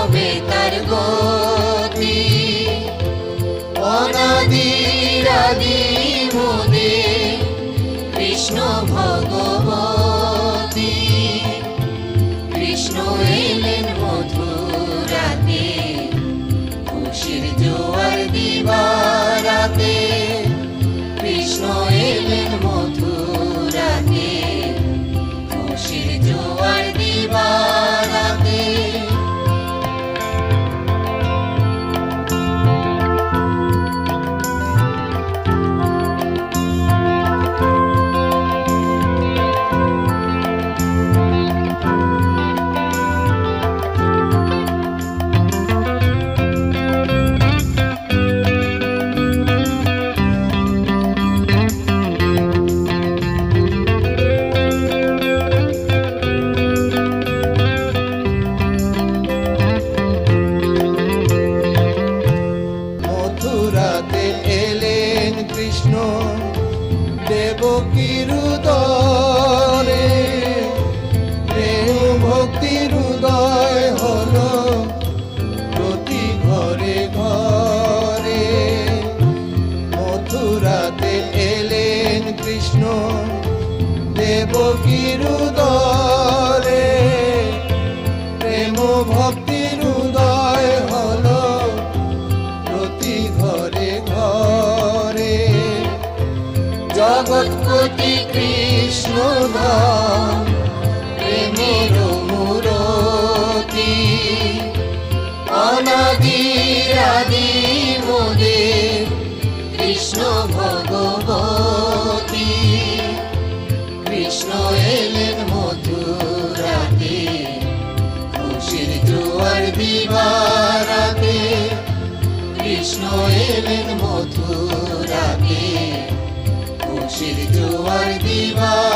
হবে তার গতি। কৃষ্ণ ভগবতী দেবকীর উদরে প্রেম ভক্তির উদয় হলো প্রতি ঘরে ঘরে। জগৎপতি কৃষ্ণ প্রেমের মূরতি অনাদির আদি মোদের কৃষ্ণ ভগবতী কৃষ্ণ এলেন মথুরাতে। খুশির জোয়ার দিবারাতে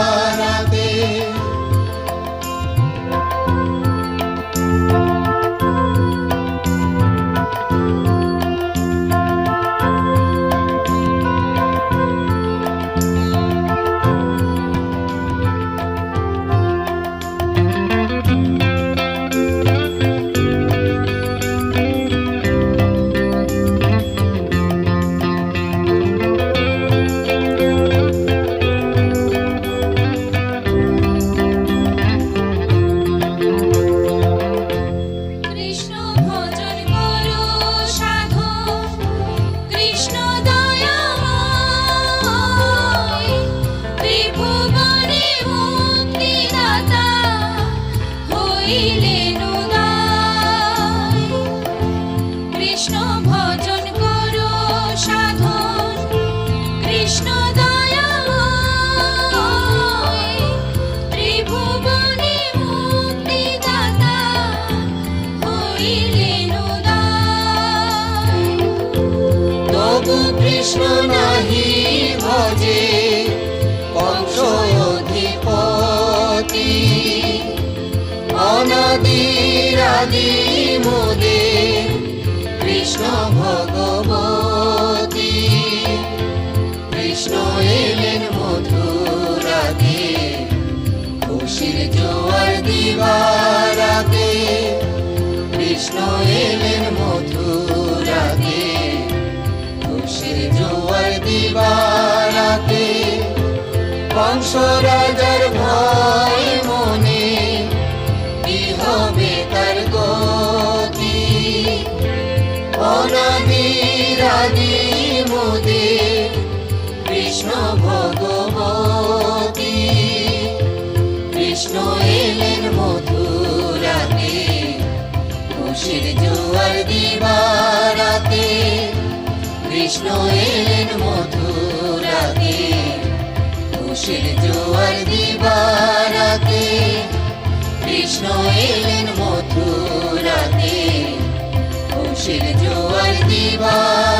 হইলেন কৃষ্ণ ভজন করো সাধু কৃষ্ণ কৃষ্ণ নাহি ভজে। অনাদির আদি কৃষ্ণ ভগবতী। কৃষ্ণ এলেন মধুরাতে খুশির জোয়ার দিবারাতে কৃষ্ণ এলেন মধুরাতে খুশির জোয়ার দিবারাতে বংশ রাজার ভয় ভগবতী, কৃষ্ণ এলেন মধুরাতে, খুশির জোয়ার দিবারাতে, কৃষ্ণ এলেন মধুরাতে, খুশির জোয়ার দিবারাতে, কৃষ্ণ এলেন মথুরাতে খুশির জোয়ার দিবারাতে